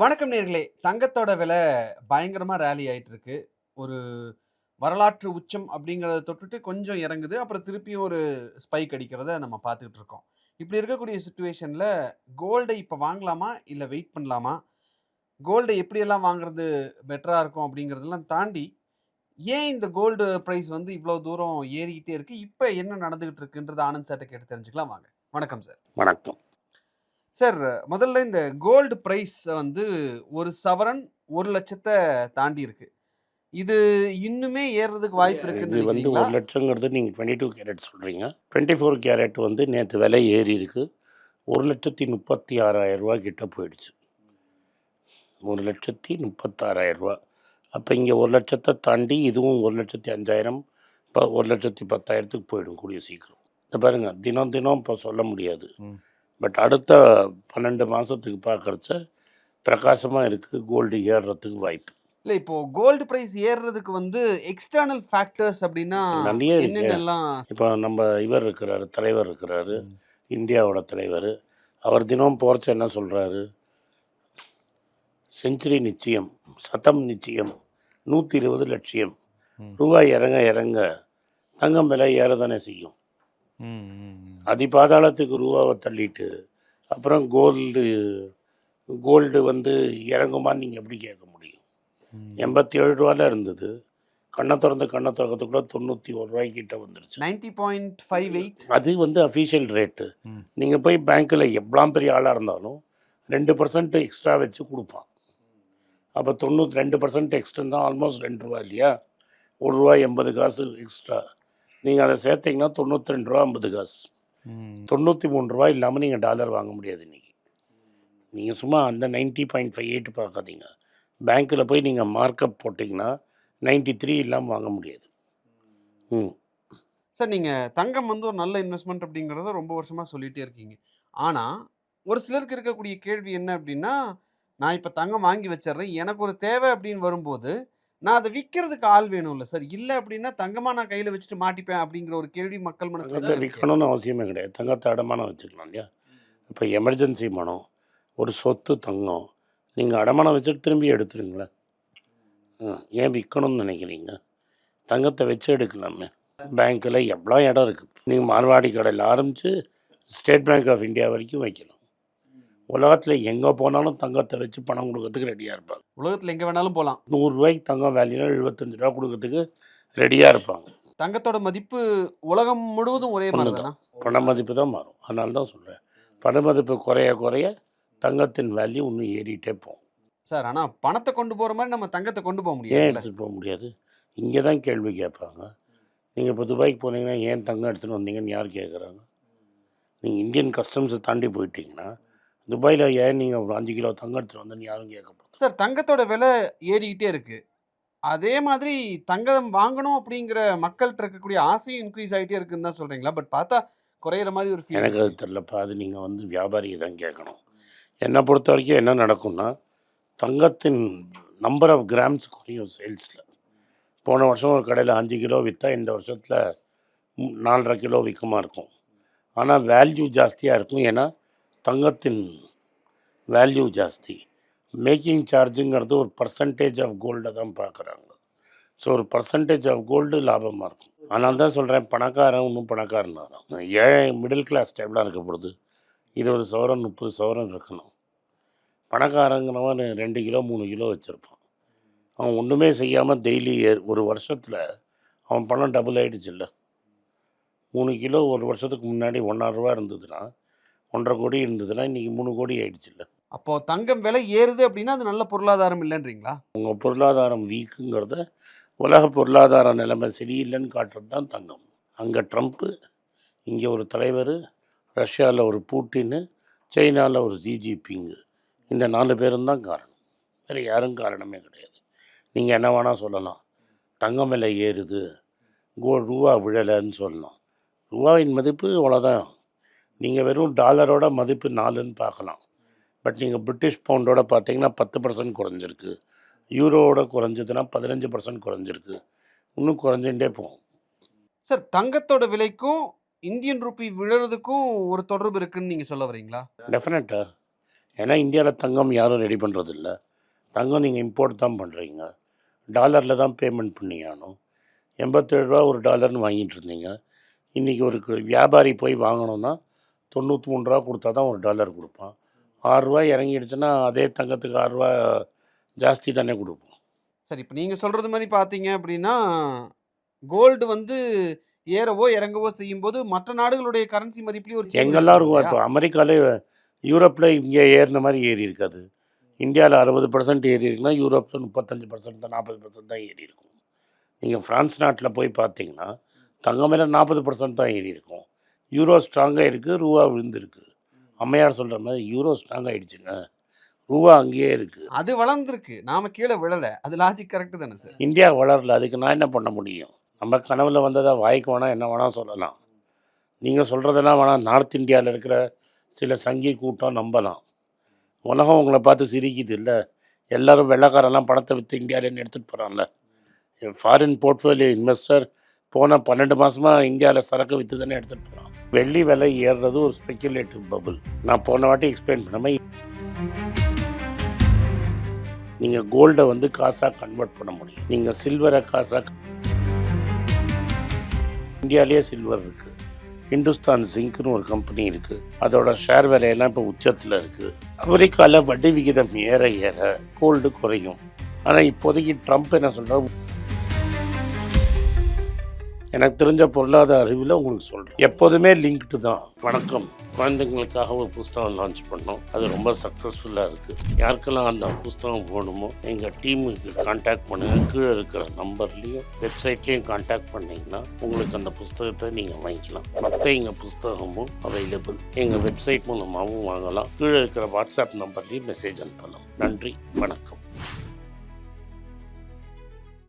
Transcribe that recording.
வணக்கம் நேர்களே. தங்கத்தோட விலை பயங்கரமாக ரேலி ஆகிட்டு இருக்கு ஒரு வரலாற்று உச்சம் அப்படிங்கிறத தொட்டுட்டு கொஞ்சம் இறங்குது. அப்புறம் திருப்பியும் ஒரு ஸ்பைக் அடிக்கிறத நம்ம பார்த்துக்கிட்டு இருக்கோம். இப்படி இருக்கக்கூடிய சுச்சுவேஷனில் கோல்டை இப்போ வாங்கலாமா? இல்லை வெயிட் பண்ணலாமா? கோல்டை எப்படியெல்லாம் வாங்குறது பெட்டராக இருக்கும் அப்படிங்கிறதெல்லாம் தாண்டி ஏன் இந்த கோல்டு ப்ரைஸ் வந்து இவ்வளோ தூரம் ஏறிக்கிட்டே இருக்குது இப்போ என்ன நடந்துக்கிட்டு இருக்குன்றது ஆனந்த் சார்ட்ட கேட்டு தெரிஞ்சுக்கலாம். வாங்க. வணக்கம் சார் வணக்கம். சார் முதல்ல இந்த கோல்டு ப்ரைஸ் வந்து ஒரு சவரன் ஒரு லட்சத்தை தாண்டி இருக்கு. இது இன்னுமே ஏறுறதுக்கு வாய்ப்பு இருக்குன்னு இது வந்து ஒரு லட்சங்கிறது நீங்கள் டுவெண்ட்டி டூ கேரட் சொல்கிறீங்க டுவெண்ட்டி ஃபோர் கேரட் வந்து நேற்று விலை ஏறி இருக்கு. ஒரு லட்சத்தி முப்பத்தி ஆறாயிரம் ரூபா கிட்ட போயிடுச்சு. ஒரு லட்சத்தி முப்பத்தாறாயிரம் ரூபா அப்போ இங்கே ஒரு லட்சத்தை தாண்டி இதுவும் ஒரு லட்சத்தி அஞ்சாயிரம் இப்போ ஒரு லட்சத்தி பத்தாயிரத்துக்கு போயிடும் கூடிய சீக்கிரம். இந்த பாருங்க தினம் தினம் இப்போ சொல்ல முடியாது. பட் அடுத்த பன்னெண்டு மாதத்துக்கு பார்க்குறச்ச பிரகாசமாக இருக்குது கோல்டு ஏறுறதுக்கு வாய்ப்பு இல்ல இப்போ கோல்டு பிரைஸ் ஏறுறதுக்கு வந்து எக்ஸ்டர்னல் ஃபேக்டர்ஸ் அப்படின்னா நிறைய. என்னென்னலாம் இப்போ நம்ம இவர் இருக்கிறாரு தலைவர் இருக்கிறாரு. இந்தியாவோட தலைவர் அவர் தினம் போகிறச்ச என்ன சொல்கிறாரு செஞ்சுரி நிச்சயம் சதம் நிச்சயம் நூற்றி இருபது லட்சியம். ரூபாய் இறங்க இறங்க தங்கம் விலை ஏறதானே செய்யும் அதிபாதாளத்துக்கு ரூபாவை தள்ளிட்டு அப்புறம் கோல்டு கோல்டு வந்து இறங்குமான்னு நீங்கள் எப்படி கேட்க முடியும்? எண்பத்தி ஏழு ரூபால இருந்தது. கண்ணை திறந்து கண்ணை திறக்கிறதுக்குள்ள தொண்ணூற்றி ஒரு ரூபாய்க்கிட்ட வந்துருச்சு. Ninety point five eight. அது வந்து அஃபீஷியல் ரேட்டு. நீங்கள் போய் பேங்க்கில் எவ்வளோ பெரிய ஆளாக இருந்தாலும் ரெண்டு பர்சன்ட் எக்ஸ்ட்ரா வச்சு கொடுப்பான். அப்போ தொண்ணூற்றி ரெண்டு பர்சன்ட் எக்ஸ்ட்ரா தான் ஆல்மோஸ்ட் ரெண்டு ரூபா இல்லையா? ஒரு ரூபா எண்பது காசு எக்ஸ்ட்ரா நீங்கள் அதை சேர்த்தீங்கன்னா தொண்ணூற்றி ரெண்டு ரூபா ஐம்பது காசு. தொண்ணூற்றி மூணு ரூபா இல்லாமல் நீங்கள் டாலர் வாங்க முடியாது இன்றைக்கி நீங்கள் சும்மா அந்த நைன்ட்டி பாயிண்ட் ஃபைவ் எயிட் பார்க்காதீங்க. பேங்க்கில் போய் நீங்கள் மார்க்கப் போட்டிங்கன்னா நைன்ட்டி த்ரீ இல்லாமல் வாங்க முடியாது. ம். சார் நீங்க தங்கம் வந்து ஒரு நல்ல இன்வெஸ்ட்மெண்ட் அப்படிங்கறத ரொம்ப வருஷமா சொல்லிட்டே இருக்கீங்க. ஆனா ஒரு சிலருக்கு இருக்கக்கூடிய கேள்வி என்ன அப்படின்னா நான் இப்ப தங்கம் வாங்கி வச்சிடுறேன் எனக்கு ஒரு தேவை அப்படின்னு வரும்போது நான் அதை விற்கிறதுக்கு ஆள் வேணும்ல சார். இல்லை அப்படின்னா தங்கமா நான் கையில வச்சுட்டு மாட்டிப்பேன் அப்படிங்கிற ஒரு கேள்வி மக்கள் மனசுல. விற்கணும்னு அவசியமே கிடையாது. தங்கத்தை அடமானம் வச்சுக்கலாம் இல்லையா? இப்போ எமர்ஜென்சி மனம் ஒரு சொத்து தங்கம் நீங்கள் அடமானம் வச்சுட்டு திரும்பி எடுத்துருங்களேன். ஏன் விற்கணும்னு நினைக்கிறீங்க? தங்கத்தை வச்சு எடுக்கலாமே. பேங்க்கில் எவ்வளோ இடம் இருக்குது நீங்கள் மார்வாடி கடையில் ஆரம்பித்து ஸ்டேட் பேங்க் ஆஃப் இந்தியா வரைக்கும் வைக்கலாம் உலகத்தில் எங்கே போனாலும் தங்கத்தை வச்சு பணம் கொடுக்கறதுக்கு ரெடியாக இருப்பாங்க. உலகத்துல எங்க வேணாலும் போலாம். நூறுரூவாய்க்கு தங்கம் வேல்யூனா எழுபத்தஞ்சு ரூபா கொடுக்கறதுக்கு ரெடியாக இருப்பாங்க. தங்கத்தோட மதிப்பு உலகம் முழுவதும் ஒரே மாதிரி பண மதிப்பு தான் மாறும். அதனால தான் சொல்கிறேன் பண மதிப்பு குறைய குறைய தங்கத்தின் வேல்யூ இன்னும் ஏறிட்டே போகும். சார் ஆனா பணத்தை கொண்டு போற மாதிரி நம்ம தங்கத்தை கொண்டு போக ஏன் முடியாது எடுத்துகிட்டு போக முடியாது? இங்கே தான் கேள்வி கேட்பாங்க. நீங்கள் இப்போ துபாய்க்கு போனீங்கன்னா ஏன் தங்கம் எடுத்துகிட்டு வந்தீங்கன்னு யார் கேட்குறாங்க நீங்கள் இந்தியன் கஸ்டம்ஸை தாண்டி போயிட்டீங்கன்னா துபாயில் ஏன் நீங்கள் ஒரு அஞ்சு கிலோ தங்கம் எடுத்துகிட்டு வந்தேன்னு யாரும் கேட்க போகிறது சார் தங்கத்தோட விலை ஏறிக்கிட்டே இருக்கு. அதே மாதிரி தங்கம் வாங்கணும் அப்படிங்கிற மக்கள்கிட்ட இருக்கக்கூடிய ஆசையும் இன்க்ரீஸ் ஆகிட்டே இருக்குன்னு தான் சொல்றீங்களா? பட் பார்த்தா குறையிற மாதிரி ஒரு ஃபீல் எனக்கு அது தெரிலப்பா அது நீங்கள் வந்து வியாபாரியை தான் கேட்கணும். என்னை பொறுத்த வரைக்கும் என்ன நடக்கும்னா தங்கத்தின் நம்பர் ஆஃப் கிராம்ஸ் குறையும் சேல்ஸில் போன வருஷம் ஒரு கடையில் அஞ்சு கிலோ விற்றா இந்த வருஷத்தில் நாலரை கிலோ விற்கமாக இருக்கும். ஆனால் வேல்யூ ஜாஸ்தியாக இருக்கும். ஏன்னா தங்கத்தின் வேல்யூ ஜாஸ்தி. மேக்கிங் சார்ஜுங்கிறது ஒரு பர்சன்டேஜ் ஆஃப் கோல்டை தான் பார்க்குறாங்க ஸோ ஒரு பர்சன்டேஜ் ஆஃப் கோல்டு லாபமாக இருக்கும். ஆனால் தான் சொல்கிறேன் பணக்காரன் இன்னும் பணக்காரன் தான் ஏழை மிடில் கிளாஸ் டைப்லாம் இருக்க பொழுது இருபது சவரன் முப்பது சவரன் இருக்கணும். பணக்காரங்கிறவன் ரெண்டு கிலோ மூணு கிலோ வச்சுருப்பான். அவன் ஒன்றுமே செய்யாமல் டெய்லி ஒரு வருஷத்தில் அவன் பணம் டபுள் ஆகிடுச்சு இல்லை மூணு கிலோ ஒரு வருஷத்துக்கு முன்னாடி ஒன்றரை ரூபா இருந்ததுன்னா ஒன்றரை கோடி இருந்ததுன்னா இன்றைக்கி மூணு கோடி ஆயிடுச்சு இல்லை அப்போ தங்கம் விலை ஏறுது அப்படின்னா அது நல்ல பொருளாதாரம் இல்லைன்றீங்களா? உங்கள் பொருளாதாரம் வீக்குங்கிறத உலக பொருளாதார நிலைமை சரியில்லைன்னு காட்டுறது தான் தங்கம். அங்கே ட்ரம்ப்பு இங்கே ஒரு தலைவர் ரஷ்யாவில் ஒரு பூட்டின்னு சைனாவில் ஒரு ஜிஜிபிங்கு இந்த நாலு பேரும் தான் காரணம். வேறு யாரும் காரணமே கிடையாது. நீங்கள் என்ன வேணால் சொல்லலாம். தங்கம் விலை ஏறுது. கோ ரூபா விழலைன்னு சொல்லலாம். ரூபாவின் மதிப்பு அவ்வளோதான் நீங்கள் வெறும் டாலரோட மதிப்பு நாலுன்னு பார்க்கலாம். பட் நீங்கள் பிரிட்டிஷ் பவுண்டோட பார்த்தீங்கன்னா பத்து பர்சன்ட் குறைஞ்சிருக்கு. யூரோவோட குறைஞ்சதுன்னா பதினஞ்சு பர்சன்ட் குறைஞ்சிருக்கு. இன்னும் குறைஞ்சுட்டே போகும். சார் தங்கத்தோட விலைக்கும் இந்தியன் ரூபி விழுறதுக்கும் ஒரு தொடர்பு இருக்குன்னு நீங்க சொல்ல வரீங்களா டெஃபினட்டாக ஏன்னா இந்தியாவில் தங்கம் யாரும் ரெடி பண்ணுறது இல்ல தங்கம் நீங்கள் இம்போர்ட் தான் பண்ணுறீங்க டாலரில் தான் பேமெண்ட் பண்ணி ஆகணும். எண்பத்தேழு ரூபா ஒரு டாலர்னு வாங்கிட்டு இருந்தீங்க. இன்றைக்கி ஒரு வியாபாரி போய் வாங்கணும்னா தொண்ணூற்றி மூணு ரூபா கொடுத்தா தான் ஒரு டாலர் கொடுப்பான். ஆறுரூவா இறங்கிடுச்சுன்னா அதே தங்கத்துக்கு ஆறுரூவா ஜாஸ்தி தானே கொடுப்போம். சரி இப்போ நீங்கள் சொல்கிறது மாதிரி பார்த்தீங்க அப்படின்னா கோல்டு வந்து ஏறவோ இறங்கவோ செய்யும்போது மற்ற நாடுகளுடைய கரன்சி மதிப்புலேயும் ஒரு எங்கெல்லாம் இருக்கும்? இப்போ அமெரிக்காலே யூரோப்பில் இங்கே ஏறின மாதிரி ஏறி இருக்காது. இந்தியாவில் அறுபது பர்சன்ட் ஏறி இருக்குன்னா யூரோப்பில் முப்பத்தஞ்சு பர்சன்ட் தான் நாற்பது பர்சன்ட் தான் ஏறி இருக்கும். நீங்கள் ஃப்ரான்ஸ் நாட்டில் போய் பார்த்தீங்கன்னா தங்கம் மேலே நாற்பது பர்சன்ட் தான் ஏறி இருக்கும். யூரோ ஸ்ட்ராங்காக இருக்குது ரூபா விழுந்திருக்கு. அம்மையார் சொல்கிற மாதிரி யூரோ ஸ்ட்ராங் ஆயிடுச்சுங்க. ரூபா அங்கேயே இருக்குது அது வளர்ந்துருக்கு. நாம கீழே விழலை. அது லாஜிக் கரெக்ட் தானே சார் இந்தியா வளரல. அதுக்கு நான் என்ன பண்ண முடியும்? நம்ம கனவுல வந்ததா வாய்க்கு வேணால் என்ன வேணால் சொல்லலாம். நீங்கள் சொல்கிறதெல்லாம் வேணால் நார்த் இந்தியாவில் இருக்கிற சில சங்கி கூட்டம் நம்பலாம். உலகம் உங்களை பார்த்து சிரிக்குது இல்லை எல்லாரும் வெள்ளைக்காரெல்லாம் பணத்தை விற்று இந்தியாவிலேருந்து எடுத்துகிட்டு போகிறான்ல ஃபாரின் போர்ட்ஃபோலியோ இன்வெஸ்டர் போன பன்னெண்டு மாதமாக இந்தியாவில் சரக்கு விற்று தானே எடுத்துகிட்டு போகிறான் வெள்ளி விலை ஏறுறது ஒரு ஸ்பெக்குலேட்டிவ் பபுள் நான் போன வாட்டி எக்ஸ்பிளைன் பண்ண நீங்கள் கோல்டை வந்து காசாக கன்வெர்ட் பண்ண முடியும். நீங்கள் சில்வரை காசாக இந்தியாவிலேயே சில்வர் இருக்குது ஹிந்துஸ்தான் ஜிங்க்னு ஒரு கம்பெனி இருக்குது அதோட ஷேர் விலையெல்லாம் இப்போ உச்சத்தில் இருக்குது அமெரிக்காவில் வட்டி விகிதம் ஏற ஏற கோல்டு குறையும். ஆனால் இப்போதைக்கு ட்ரம்ப் என்ன சொல்கிறார் எனக்கு தெரிஞ்ச பொருளாதார அறிவில் உங்களுக்கு சொல்கிறேன் எப்போதுமே லிங்க்டு தான். வணக்கம். குழந்தைங்களுக்காக ஒரு புஸ்தகம் லான்ச் பண்ணோம். அது ரொம்ப சக்ஸஸ்ஃபுல்லாக இருக்குது யாருக்கெல்லாம் அந்த புஸ்தகம் போகணுமோ எங்கள் டீமுக்கு காண்டாக்ட் பண்ணுங்கள் கீழே இருக்கிற நம்பர்லேயும் வெப்சைட்லேயும் காண்டாக்ட் பண்ணிங்கன்னா உங்களுக்கு அந்த புஸ்தகத்தை நீங்கள் வாங்கிக்கலாம். மற்ற எங்கள் புஸ்தகமும் அவைலபிள் எங்கள் வெப்சைட் மூலமாகவும் வாங்கலாம். கீழே இருக்கிற வாட்ஸ்அப் நம்பர்லேயும் மெசேஜ் அனுப்பலாம். நன்றி. வணக்கம்.